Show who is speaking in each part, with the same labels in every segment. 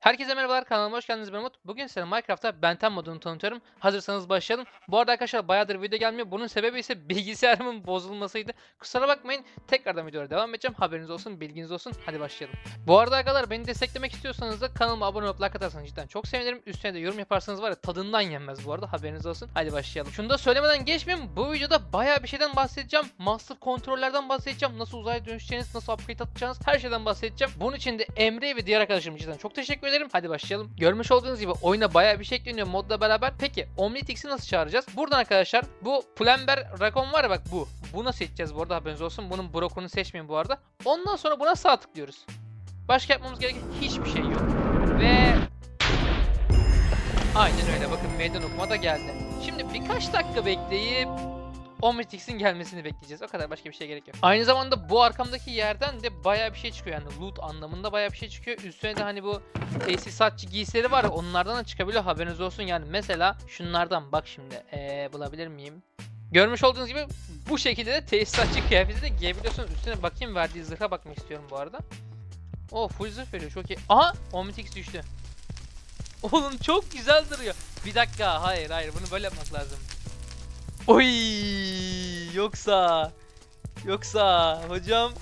Speaker 1: Herkese merhabalar kanalıma hoş geldiniz ben Umut. Bugün size Minecraft'ta Benten modunu tanıtıyorum. Hazırsanız başlayalım. Bu arada arkadaşlar bayağıdır video gelmiyor. Bunun sebebi ise bilgisayarımın bozulmasıydı. Kusura bakmayın. Tekrardan videoya devam edeceğim. Haberiniz olsun, bilginiz olsun. Hadi başlayalım. Bu arada arkadaşlar beni desteklemek istiyorsanız da kanalıma abone olup like atarsanız cidden çok sevinirim. Üstüne de yorum yaparsanız var ya tadından yenmez bu arada. Haberiniz olsun. Hadi başlayalım. Şunu da söylemeden geçmeyeyim. Bu videoda bayağı bir şeyden bahsedeceğim. Master kontrollerden bahsedeceğim. Nasıl uzaya dönüşeceğiniz, nasıl upgrade atacağınız her şeyden bahsedeceğim. Bunun için de Emre ve diğer arkadaşlarım cidden çok teşekkür ederim. Hadi başlayalım. Görmüş olduğunuz gibi oyuna bayağı bir şey ekleniyor modla beraber. Peki Omnitix'i nasıl çağıracağız? Buradan arkadaşlar bu Plumber Rakon var ya bak bu. Bunu seçeceğiz bu arada haberiniz olsun. Bunun Brokon'u seçmeyin bu arada. Ondan sonra buna sağ tıklıyoruz. Başka yapmamız gereken hiçbir şey yok. Ve Aynen öyle. Bakın meydan okuma da geldi. Şimdi birkaç dakika bekleyip Omnitix'in gelmesini bekleyeceğiz. O kadar başka bir şey gerek yok. Aynı zamanda bu arkamdaki yerden de bayağı bir şey çıkıyor yani loot anlamında bayağı bir şey çıkıyor. Üstüne de hani bu tesisatçı giysileri var ya onlardan da çıkabiliyor haberiniz olsun. Yani mesela şunlardan bak şimdi ee, bulabilir miyim? Görmüş olduğunuz gibi bu şekilde de tesisatçı kıyafeti de giyebiliyorsunuz. Üstüne bakayım verdiği zırha bakmak istiyorum bu arada. O full zırh veriyor çok iyi. Aha Omnitix düştü. Oğlum çok güzel duruyor. Bir dakika hayır hayır bunu böyle yapmak lazım. Oy yoksa yoksa hocam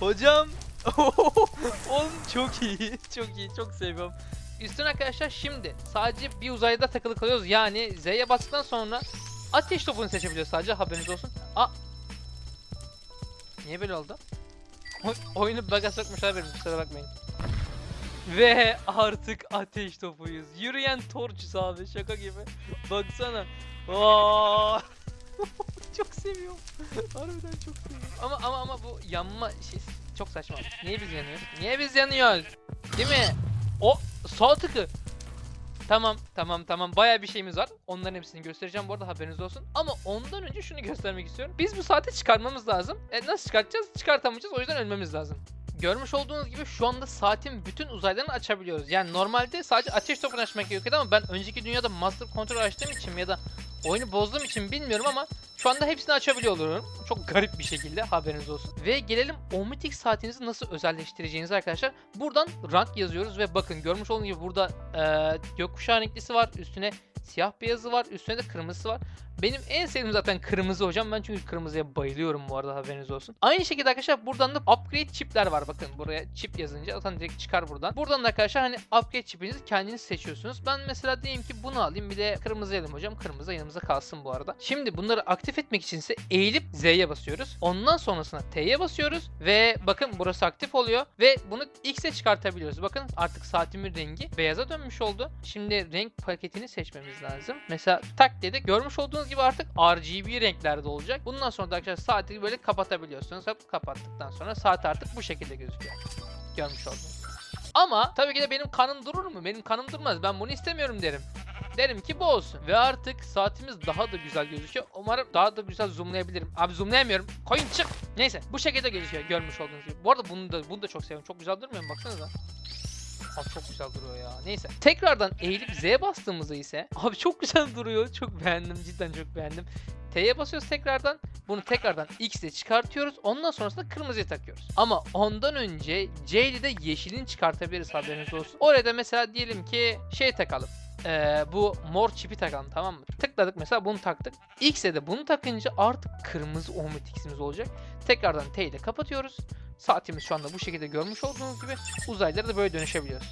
Speaker 1: hocam oğlum çok iyi çok iyi çok seviyorum. Üstüne arkadaşlar şimdi sadece bir uzayda takılı kalıyoruz yani Z'ye bastıktan sonra ateş topunu seçebiliyoruz sadece haberiniz olsun. A Niye böyle oldu? Oy- oyunu bug'a sokmuşlar benim kusura bakmayın. Ve artık ateş topuyuz. Yürüyen torçuz abi şaka gibi. Baksana. Çok seviyorum. Harbiden çok seviyorum. Ama ama ama bu yanma şey çok saçma. Niye biz yanıyoruz? Niye biz yanıyoruz? Değil mi? O sağ tıkı. Tamam tamam tamam baya bir şeyimiz var. Onların hepsini göstereceğim bu arada haberiniz olsun. Ama ondan önce şunu göstermek istiyorum. Biz bu saati çıkarmamız lazım. E nasıl çıkartacağız? Çıkartamayacağız o yüzden ölmemiz lazım. Görmüş olduğunuz gibi şu anda saatin bütün uzaylarını açabiliyoruz. Yani normalde sadece ateş topunu açmak gerekiyordu ama ben önceki dünyada Master Control açtığım için ya da oyunu bozduğum için bilmiyorum ama şu anda hepsini açabiliyor. Çok garip bir şekilde haberiniz olsun. Ve gelelim Omnitrix saatinizi nasıl özelleştireceğiniz arkadaşlar. Buradan rank yazıyoruz ve bakın görmüş olduğunuz gibi burada eee gökkuşağı renklisi var. Üstüne siyah beyazı var. Üstüne de kırmızısı var. Benim en sevdiğim zaten kırmızı hocam. Ben çünkü kırmızıya bayılıyorum bu arada haberiniz olsun. Aynı şekilde arkadaşlar buradan da upgrade çipler var. Bakın buraya çip yazınca zaten direkt çıkar buradan. Buradan da arkadaşlar hani upgrade çipinizi kendiniz seçiyorsunuz. Ben mesela diyelim ki bunu alayım bir de kırmızı alayım hocam. Kırmızı yanımıza kalsın bu arada. Şimdi bunları aktif etmek için ise eğilip Z'ye basıyoruz. Ondan sonrasına T'ye basıyoruz ve bakın burası aktif oluyor ve bunu X'e çıkartabiliyoruz. Bakın artık saatimin rengi beyaza dönmüş oldu. Şimdi renk paketini seçmemiz lazım. Mesela tak dedik. Görmüş olduğunuz gibi artık RGB renklerde olacak. Bundan sonra da arkadaşlar saati böyle kapatabiliyorsunuz. Kapattıktan sonra saat artık bu şekilde gözüküyor. Görmüş oldunuz. Ama tabii ki de benim kanım durur mu? Benim kanım durmaz. Ben bunu istemiyorum derim. Derim ki bu olsun. Ve artık saatimiz daha da güzel gözüküyor. Umarım daha da güzel zoomlayabilirim. Abi zoomlayamıyorum. Koyun çık. Neyse bu şekilde gözüküyor görmüş olduğunuz gibi. Bu arada bunu da bunu da çok seviyorum. Çok güzel durmuyor mu? Baksanıza. Abi çok güzel duruyor ya. Neyse. Tekrardan eğilip Z'ye bastığımızda ise abi çok güzel duruyor. Çok beğendim. Cidden çok beğendim. T'ye basıyoruz tekrardan. Bunu tekrardan X'e çıkartıyoruz. Ondan sonrasında kırmızıya takıyoruz. Ama ondan önce C'li de yeşilini çıkartabiliriz haberiniz olsun. Oraya da mesela diyelim ki şey takalım. Ee, bu mor çipi takalım tamam mı? Tıkladık mesela bunu taktık. X'e de bunu takınca artık kırmızı Omnitrix'imiz olacak. Tekrardan T ile kapatıyoruz. Saatimiz şu anda bu şekilde görmüş olduğunuz gibi uzaylara da böyle dönüşebiliyoruz.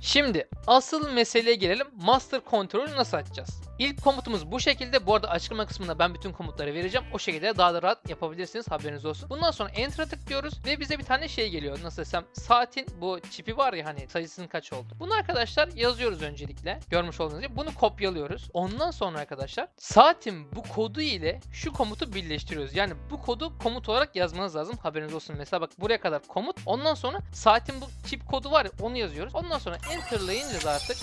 Speaker 1: Şimdi asıl meseleye gelelim. Master Control'ü nasıl açacağız? İlk komutumuz bu şekilde. Bu arada açıklama kısmında ben bütün komutları vereceğim. O şekilde daha da rahat yapabilirsiniz. Haberiniz olsun. Bundan sonra Enter'a tıklıyoruz ve bize bir tane şey geliyor. Nasıl desem saatin bu çipi var ya hani sayısının kaç oldu. Bunu arkadaşlar yazıyoruz öncelikle. Görmüş olduğunuz gibi bunu kopyalıyoruz. Ondan sonra arkadaşlar saatin bu kodu ile şu komutu birleştiriyoruz. Yani bu kodu komut olarak yazmanız lazım. Haberiniz olsun. Mesela bak buraya kadar komut. Ondan sonra saatin bu çip kodu var ya onu yazıyoruz. Ondan sonra enter'layınca artık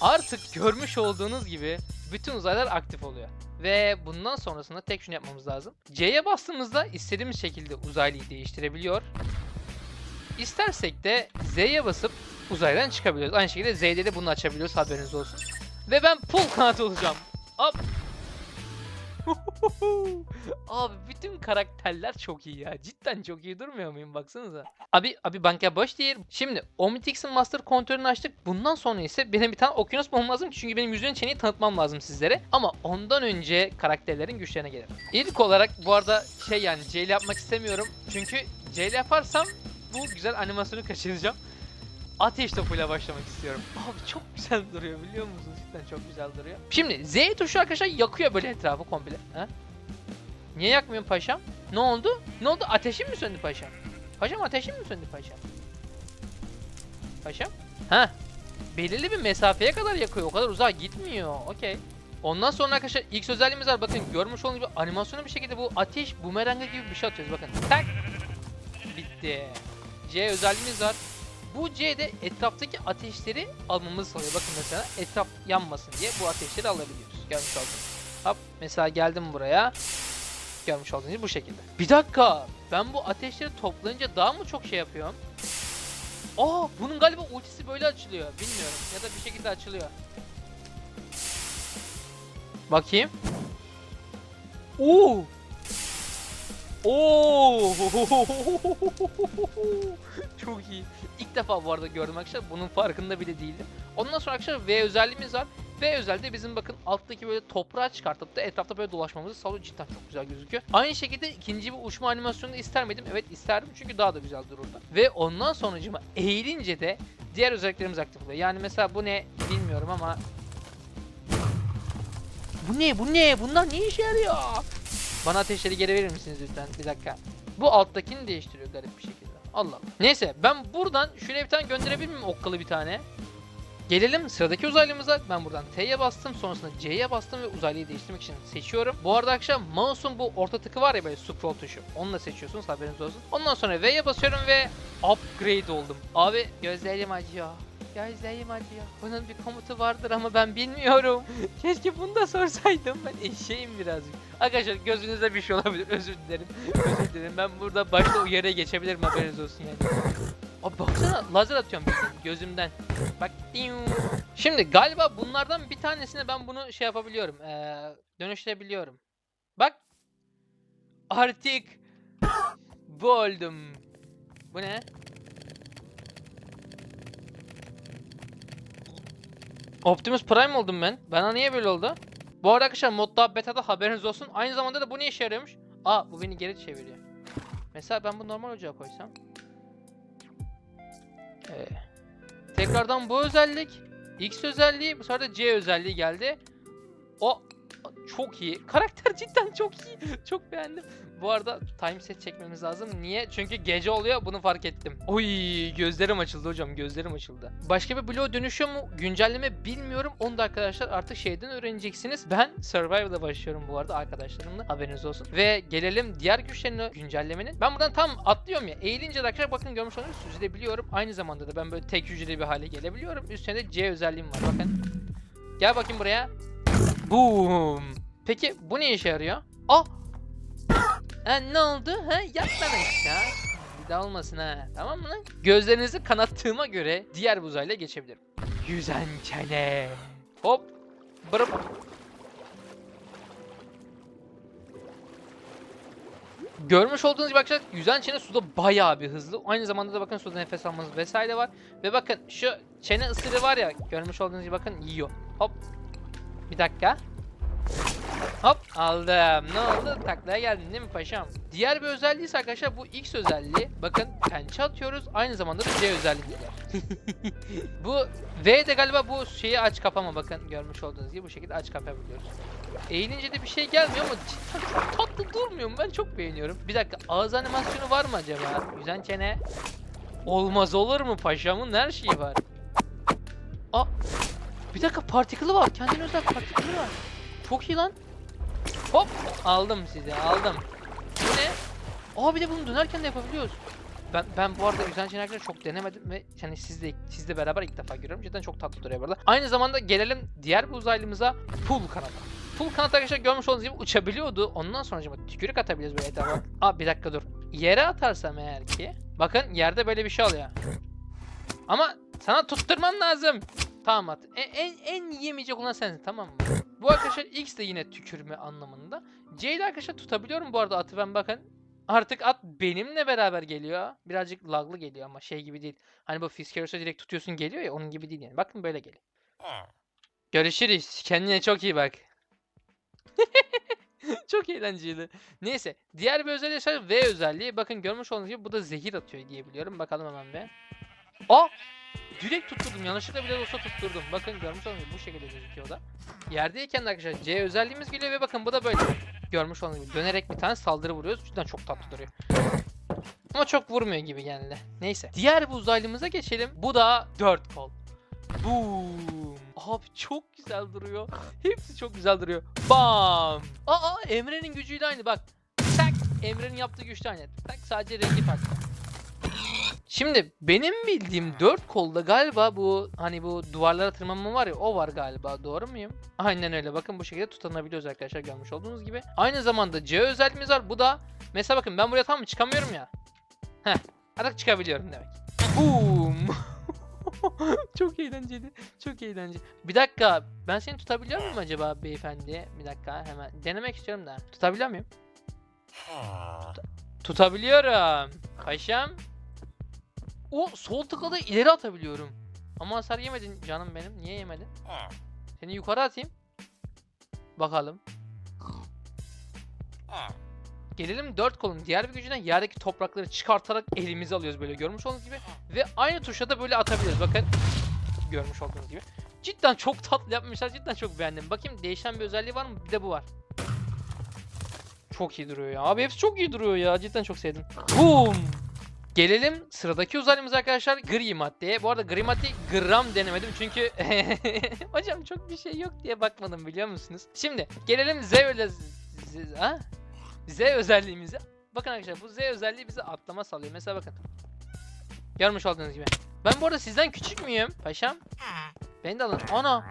Speaker 1: artık görmüş olduğunuz gibi bütün uzaylar aktif oluyor. Ve bundan sonrasında tek şunu yapmamız lazım. C'ye bastığımızda istediğimiz şekilde uzaylıyı değiştirebiliyor. İstersek de Z'ye basıp uzaydan çıkabiliyoruz. Aynı şekilde Z'de de bunu açabiliyoruz haberiniz olsun. Ve ben pull kanat olacağım. Hop. abi bütün karakterler çok iyi ya. Cidden çok iyi durmuyor muyum baksanıza. Abi abi banka boş değil. Şimdi Omnitrix'in Master kontrolünü açtık. Bundan sonra ise benim bir tane Okyanus bulmam lazım. Çünkü benim yüzünün çeneyi tanıtmam lazım sizlere. Ama ondan önce karakterlerin güçlerine gelelim. İlk olarak bu arada şey yani CL yapmak istemiyorum. Çünkü CL yaparsam bu güzel animasyonu kaçıracağım. Ateş topuyla başlamak istiyorum. Abi çok güzel duruyor biliyor musunuz? Cidden çok güzel duruyor. Şimdi Z tuşu arkadaşlar yakıyor böyle etrafı komple. Ha? Niye yakmıyorsun paşam? Ne oldu? Ne oldu? Ateşin mi söndü paşam? Paşam ateşin mi söndü paşam? Paşam? Ha? Belirli bir mesafeye kadar yakıyor. O kadar uzağa gitmiyor. Okey. Ondan sonra arkadaşlar ilk özelliğimiz var. Bakın görmüş olduğunuz gibi animasyonu bir şekilde bu ateş bumerangı gibi bir şey atıyoruz. Bakın. Tak. Bitti. C özelliğimiz var. Bu C'de etraftaki ateşleri almamızı sağlıyor. Bakın mesela etraf yanmasın diye bu ateşleri alabiliyoruz. Görmüş oldunuz. Hop mesela geldim buraya. Görmüş olduğunuz bu şekilde. Bir dakika. Ben bu ateşleri toplayınca daha mı çok şey yapıyorum? Aa bunun galiba ultisi böyle açılıyor. Bilmiyorum. Ya da bir şekilde açılıyor. Bakayım. Oo. Oo. Çok iyi. İlk defa bu arada gördüm arkadaşlar. Bunun farkında bile değildim. Ondan sonra arkadaşlar V özelliğimiz var. V özelliği bizim bakın alttaki böyle toprağı çıkartıp da etrafta böyle dolaşmamızı sağlıyor. Cidden çok güzel gözüküyor. Aynı şekilde ikinci bir uçma animasyonu da ister miydim? Evet isterdim çünkü daha da güzel dururdu. Ve ondan sonracıma eğilince de diğer özelliklerimiz aktif oluyor. Yani mesela bu ne bilmiyorum ama bu ne? Bu ne? Bunlar ne işe yarıyor? Bana ateşleri geri verir misiniz lütfen? Bir dakika. Bu alttakini değiştiriyor garip bir şekilde. Allah Allah. Neyse ben buradan şuraya bir tane gönderebilir miyim okkalı bir tane? Gelelim sıradaki uzaylımıza. Ben buradan T'ye bastım. Sonrasında C'ye bastım ve uzaylıyı değiştirmek için seçiyorum. Bu arada akşam mouse'un bu orta tıkı var ya böyle scroll tuşu. Onunla seçiyorsunuz haberiniz olsun. Ondan sonra V'ye basıyorum ve upgrade oldum. Abi gözlerim acıyor. Gözlerim acıyor. Bunun bir komutu vardır ama ben bilmiyorum. Keşke bunu da sorsaydım. Ben eşeğim birazcık. Arkadaşlar gözünüzde bir şey olabilir. Özür dilerim. Özür dilerim. Ben burada başta uyarıya geçebilirim haberiniz olsun yani. Abi baksana lazer atıyorum bildiğin gözümden. Bak. Şimdi galiba bunlardan bir tanesine ben bunu şey yapabiliyorum. Ee, dönüştürebiliyorum. Bak. Artık bu oldum. Bu ne? Optimus Prime oldum ben. Bana niye böyle oldu? Bu arada arkadaşlar modda beta'da haberiniz olsun. Aynı zamanda da bu ne işe yarıyormuş? Aa bu beni geri çeviriyor. Mesela ben bu normal ocağa koysam. Ee, tekrardan bu özellik. X özelliği. Bu sefer de C özelliği geldi. O çok iyi. Karakter cidden çok iyi. Çok beğendim. Bu arada time set çekmemiz lazım. Niye? Çünkü gece oluyor. Bunu fark ettim. Oy gözlerim açıldı hocam. Gözlerim açıldı. Başka bir bloğa dönüşüyor mu? Güncelleme bilmiyorum. Onu da arkadaşlar artık şeyden öğreneceksiniz. Ben Survivor'da başlıyorum bu arada arkadaşlarımla. Haberiniz olsun. Ve gelelim diğer güçlerine güncellemenin. Ben buradan tam atlıyorum ya. Eğilince de arkadaşlar bakın görmüş olduğunuz süzülebiliyorum. Aynı zamanda da ben böyle tek hücreli bir hale gelebiliyorum. Üstüne de C özelliğim var. Bakın. Gel bakayım buraya. Boom. Peki bu ne işe yarıyor? Ah! Ha, ne oldu? Ha, lan aşağı. Bir daha olmasın ha. Tamam mı lan? Gözlerinizi kanattığıma göre diğer buzayla geçebilirim. Yüzen çene. Hop. Bırıp. Görmüş olduğunuz gibi arkadaşlar yüzen çene suda bayağı bir hızlı. Aynı zamanda da bakın suda nefes almanız vesaire var. Ve bakın şu çene ısırığı var ya görmüş olduğunuz gibi bakın yiyor. Hop. Bir dakika. Hop aldım. Ne oldu? Taklaya geldin değil mi paşam? Diğer bir özelliği ise arkadaşlar bu X özelliği. Bakın pençe atıyoruz. Aynı zamanda da C özelliği var. bu V de galiba bu şeyi aç kapama bakın görmüş olduğunuz gibi bu şekilde aç kapayabiliyoruz. Eğilince de bir şey gelmiyor ama cidden çok tatlı durmuyor mu? Ben çok beğeniyorum. Bir dakika ağız animasyonu var mı acaba? Yüzen çene. Olmaz olur mu paşamın her şeyi var. Aa bir dakika partikülü var. Kendine özel partikülü var. Çok iyi lan. Hop aldım sizi aldım. Bu ne? Aa bir de bunu dönerken de yapabiliyoruz. Ben ben bu arada yüzen çenekleri çok denemedim ve yani sizle sizle beraber ilk defa görüyorum. Cidden çok tatlı duruyor burada. Aynı zamanda gelelim diğer bir uzaylımıza full kanata. Full kanat arkadaşlar görmüş olduğunuz gibi uçabiliyordu. Ondan sonra acaba tükürük atabiliyoruz böyle etrafa. Aa bir dakika dur. Yere atarsam eğer ki. Bakın yerde böyle bir şey oluyor. Ama sana tutturman lazım. Tamam at. En, en, en yiyemeyecek olan sensin tamam mı? Bu arkadaşlar X de yine tükürme anlamında. C'yi de arkadaşlar tutabiliyorum bu arada atı ben bakın. Artık at benimle beraber geliyor. Birazcık laglı geliyor ama şey gibi değil. Hani bu Fiskeros'a direkt tutuyorsun geliyor ya onun gibi değil yani. Bakın böyle geliyor. Görüşürüz. Kendine çok iyi bak. çok eğlenceli. Neyse. Diğer bir özelliği ise V özelliği. Bakın görmüş olduğunuz gibi bu da zehir atıyor diye biliyorum. Bakalım hemen V. Aa! Direkt tutturdum. Yanlışlıkla bile olsa tutturdum. Bakın görmüş olduğunuz bu şekilde gözüküyor da. Yerdeyken de arkadaşlar C özelliğimiz geliyor ve bakın bu da böyle. Görmüş olduğunuz dönerek bir tane saldırı vuruyoruz. Cidden çok tatlı duruyor. Ama çok vurmuyor gibi genelde. Neyse. Diğer bir uzaylımıza geçelim. Bu da 4 kol. Boom. Abi çok güzel duruyor. Hepsi çok güzel duruyor. Bam. Aa Emre'nin gücüyle aynı bak. Tak. Emre'nin yaptığı güçle aynı. Tak sadece rengi farklı. Şimdi benim bildiğim dört kolda galiba bu hani bu duvarlara tırmanma var ya o var galiba doğru muyum? Aynen öyle bakın bu şekilde tutunabiliyoruz arkadaşlar görmüş olduğunuz gibi. Aynı zamanda C özelliğimiz var bu da mesela bakın ben buraya tam çıkamıyorum ya. Heh artık çıkabiliyorum demek. Boom. çok eğlenceli. Çok eğlenceli. Bir dakika ben seni tutabiliyor muyum acaba beyefendi? Bir dakika hemen denemek istiyorum da. Tutabiliyor muyum? Tutabiliyorum. Paşam. O sol tıkla da ileri atabiliyorum. Ama hasar yemedin canım benim. Niye yemedin? Seni yukarı atayım. Bakalım. Gelelim dört kolun diğer bir gücüne yerdeki toprakları çıkartarak elimize alıyoruz böyle görmüş olduğunuz gibi. Ve aynı tuşa da böyle atabiliriz bakın. Görmüş olduğunuz gibi. Cidden çok tatlı yapmışlar cidden çok beğendim. Bakayım değişen bir özelliği var mı? Bir de bu var. Çok iyi duruyor ya. Abi hepsi çok iyi duruyor ya. Cidden çok sevdim. Boom. Gelelim sıradaki uzaylımız arkadaşlar gri maddeye. Bu arada gri maddeyi gram denemedim çünkü hocam çok bir şey yok diye bakmadım biliyor musunuz? Şimdi gelelim Z öyle Z, ha? Z özelliğimize. Bakın arkadaşlar bu Z özelliği bize atlama sağlıyor. Mesela bakın. Görmüş olduğunuz gibi. Ben bu arada sizden küçük müyüm paşam? Beni de alın. Ana.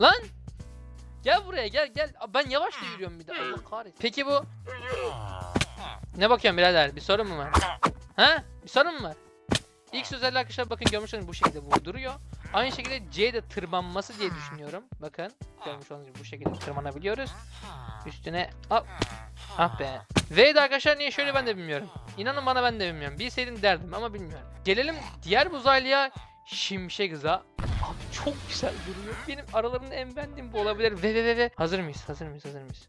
Speaker 1: Lan. Gel buraya gel gel. Ben yavaş da yürüyorum bir de. Allah kahretsin. Peki bu ne bakıyorsun birader? Bir sorun mu var? Ha? Bir sorun mu var? X özelliği arkadaşlar bakın görmüş gibi bu şekilde vurduruyor. Aynı şekilde C de tırmanması diye düşünüyorum. Bakın görmüş olduğunuz gibi bu şekilde tırmanabiliyoruz. Üstüne hop. Ah be. V de arkadaşlar niye şöyle ben de bilmiyorum. İnanın bana ben de bilmiyorum. Bilseydim derdim ama bilmiyorum. Gelelim diğer uzaylıya Şimşek hıza. Abi çok güzel duruyor. Benim aralarında en beğendiğim bu olabilir. Ve ve ve ve. Hazır mıyız? Hazır mıyız? Hazır mıyız?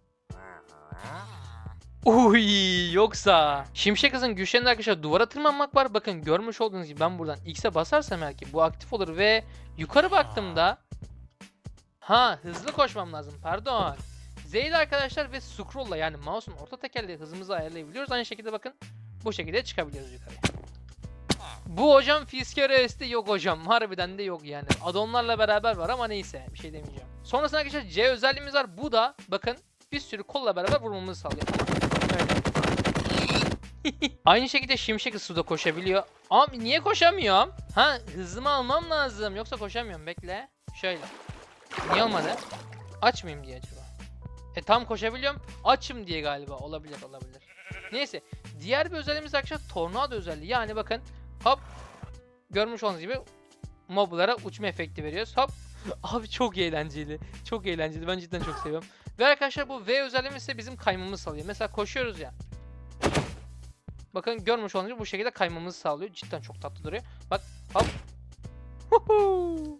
Speaker 1: Uy yoksa. Şimşek hızın güçlerinde arkadaşlar duvara tırmanmak var. Bakın görmüş olduğunuz gibi ben buradan X'e basarsam eğer bu aktif olur ve yukarı baktığımda Ha hızlı koşmam lazım pardon. Z'de arkadaşlar ve scroll'la yani mouse'un orta tekerleği hızımızı ayarlayabiliyoruz. Aynı şekilde bakın bu şekilde çıkabiliyoruz yukarıya. Bu hocam Fiskeres'te yok hocam. Harbiden de yok yani. Adonlarla beraber var ama neyse bir şey demeyeceğim. Sonrasında arkadaşlar C özelliğimiz var. Bu da bakın bir sürü kolla beraber vurmamızı sağlıyor. Aynı şekilde şimşek hızı da koşabiliyor. Abi niye koşamıyorum? Ha hızımı almam lazım. Yoksa koşamıyorum. Bekle. Şöyle. Niye olmadı? Aç mıyım diye acaba? E tam koşabiliyorum. Açım diye galiba. Olabilir olabilir. Neyse. Diğer bir özelliğimiz arkadaşlar tornado özelliği. Yani bakın hop görmüş olduğunuz gibi moblara uçma efekti veriyoruz. Hop. Abi çok eğlenceli. Çok eğlenceli. Ben cidden çok seviyorum. Ve arkadaşlar bu V özelliğimiz ise bizim kaymamızı sağlıyor. Mesela koşuyoruz ya. Bakın görmüş gibi bu şekilde kaymamızı sağlıyor. Cidden çok tatlı duruyor. Bak hop.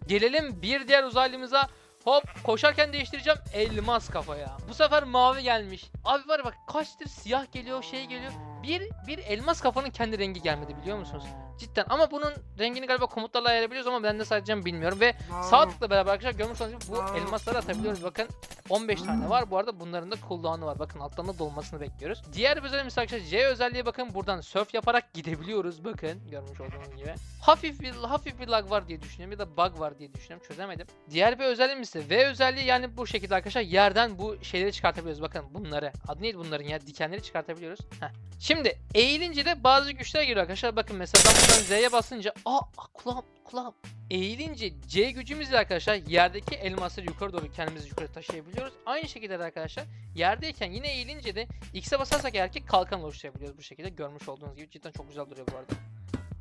Speaker 1: Gelelim bir diğer uzaylımıza. Hop koşarken değiştireceğim elmas kafaya. Bu sefer mavi gelmiş. Abi var bak kaçtır siyah geliyor şey geliyor. Bir, bir elmas kafanın kendi rengi gelmedi biliyor musunuz? Cidden ama bunun rengini galiba komutlarla ayarlayabiliyoruz ama ben de sadece bilmiyorum ve sağ tıkla beraber arkadaşlar görmüş olduğunuz gibi bu elmasları atabiliyoruz. Bakın 15 tane var. Bu arada bunların da cooldown'u var. Bakın alttan da dolmasını bekliyoruz. Diğer bir özelliğimiz arkadaşlar C özelliği bakın buradan surf yaparak gidebiliyoruz. Bakın görmüş olduğunuz gibi. Hafif bir hafif bir lag var diye düşünüyorum ya da bug var diye düşünüyorum. Çözemedim. Diğer bir özelliğimiz ise V özelliği yani bu şekilde arkadaşlar yerden bu şeyleri çıkartabiliyoruz. Bakın bunları. Adı neydi bunların ya? Dikenleri çıkartabiliyoruz. Heh. Şimdi eğilince de bazı güçler geliyor arkadaşlar. Bakın mesela ben buradan Z'ye basınca aa aa, kulağım kulağım. Eğilince C gücümüzle arkadaşlar yerdeki elmasları yukarı doğru kendimizi yukarı taşıyabiliyoruz. Aynı şekilde de arkadaşlar yerdeyken yine eğilince de X'e basarsak ki kalkan oluşturabiliyoruz bu şekilde. Görmüş olduğunuz gibi cidden çok güzel duruyor bu arada.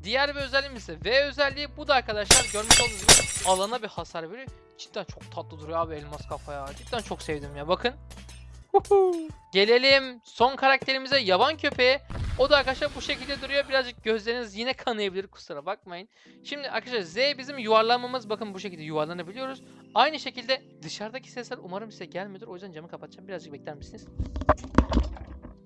Speaker 1: Diğer bir özelliğimiz ise V özelliği. Bu da arkadaşlar görmüş olduğunuz gibi alana bir hasar veriyor. Cidden çok tatlı duruyor abi elmas kafa ya. Cidden çok sevdim ya. Bakın. Gelelim son karakterimize yaban köpeğe. O da arkadaşlar bu şekilde duruyor. Birazcık gözleriniz yine kanayabilir kusura bakmayın. Şimdi arkadaşlar Z bizim yuvarlanmamız. Bakın bu şekilde yuvarlanabiliyoruz. Aynı şekilde dışarıdaki sesler umarım size gelmiyordur. O yüzden camı kapatacağım. Birazcık bekler misiniz?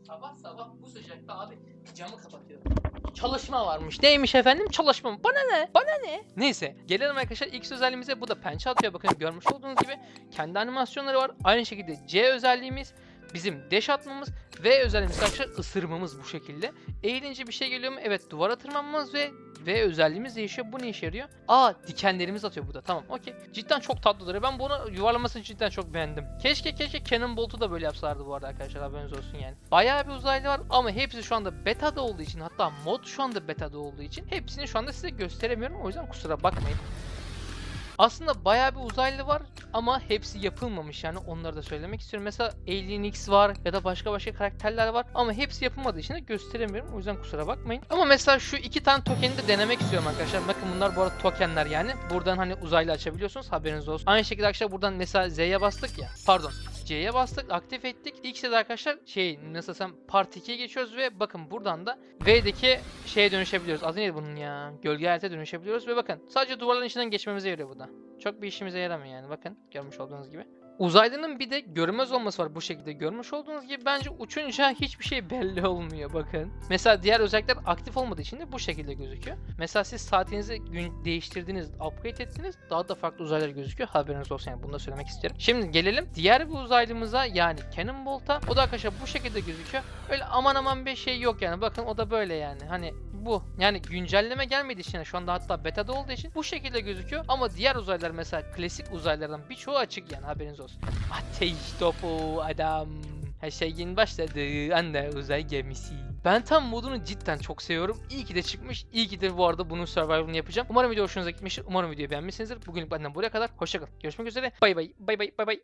Speaker 1: Sabah sabah bu sıcakta abi camı kapatıyorum. Çalışma varmış. Neymiş efendim? Çalışma mı? Bana ne? Bana ne? Neyse. Gelelim arkadaşlar ilk özelliğimize. Bu da pençe atıyor. Bakın görmüş olduğunuz gibi. Kendi animasyonları var. Aynı şekilde C özelliğimiz bizim deş atmamız ve özelliğimiz arkadaşlar ısırmamız bu şekilde. Eğilince bir şey geliyor mu? Evet duvara tırmanmamız ve ve özelliğimiz değişiyor. Bu ne işe yarıyor? Aa dikenlerimiz atıyor bu. Tamam okey. Cidden çok tatlı duruyor. Ben bunu yuvarlamasını cidden çok beğendim. Keşke keşke Cannonbolt'u da böyle yapsalardı bu arada arkadaşlar haberiniz olsun yani. Bayağı bir uzaylı var ama hepsi şu anda beta'da olduğu için hatta mod şu anda beta'da olduğu için hepsini şu anda size gösteremiyorum. O yüzden kusura bakmayın. Aslında bayağı bir uzaylı var ama hepsi yapılmamış yani onları da söylemek istiyorum. Mesela Alien X var ya da başka başka karakterler var ama hepsi yapılmadığı için de gösteremiyorum. O yüzden kusura bakmayın. Ama mesela şu iki tane tokeni de denemek istiyorum arkadaşlar. Bakın bunlar bu arada tokenler yani. Buradan hani uzaylı açabiliyorsunuz haberiniz olsun. Aynı şekilde arkadaşlar buradan mesela Z'ye bastık ya. Pardon. C'ye bastık, aktif ettik. X'e de arkadaşlar şey nasıl desem part 2'ye geçiyoruz ve bakın buradan da V'deki şeye dönüşebiliyoruz. Adı neydi bunun ya? Gölge hayata dönüşebiliyoruz ve bakın sadece duvarların içinden geçmemize yarıyor bu da. Çok bir işimize yaramıyor yani bakın görmüş olduğunuz gibi. Uzaylının bir de görünmez olması var bu şekilde. Görmüş olduğunuz gibi bence uçunca hiçbir şey belli olmuyor bakın. Mesela diğer özellikler aktif olmadığı için de bu şekilde gözüküyor. Mesela siz saatinizi gün değiştirdiniz, upgrade ettiniz daha da farklı uzaylar gözüküyor. Haberiniz olsun yani bunu da söylemek istiyorum. Şimdi gelelim diğer bir uzaylımıza yani Cannonbolt'a. O da arkadaşlar bu şekilde gözüküyor. Öyle aman aman bir şey yok yani. Bakın o da böyle yani. Hani bu. Yani güncelleme gelmediği için şu anda hatta beta'da olduğu için bu şekilde gözüküyor. Ama diğer uzaylar mesela klasik uzaylardan birçoğu açık yani haberiniz olsun. Ateş topu adam. Her şeyin başladı anne uzay gemisi. Ben tam modunu cidden çok seviyorum. İyi ki de çıkmış. İyi ki de bu arada bunun survival'ını yapacağım. Umarım video hoşunuza gitmiştir. Umarım videoyu beğenmişsinizdir. Bugünlük benden buraya kadar. Hoşçakalın. Görüşmek üzere. Bay bay. Bay bay. Bay bay.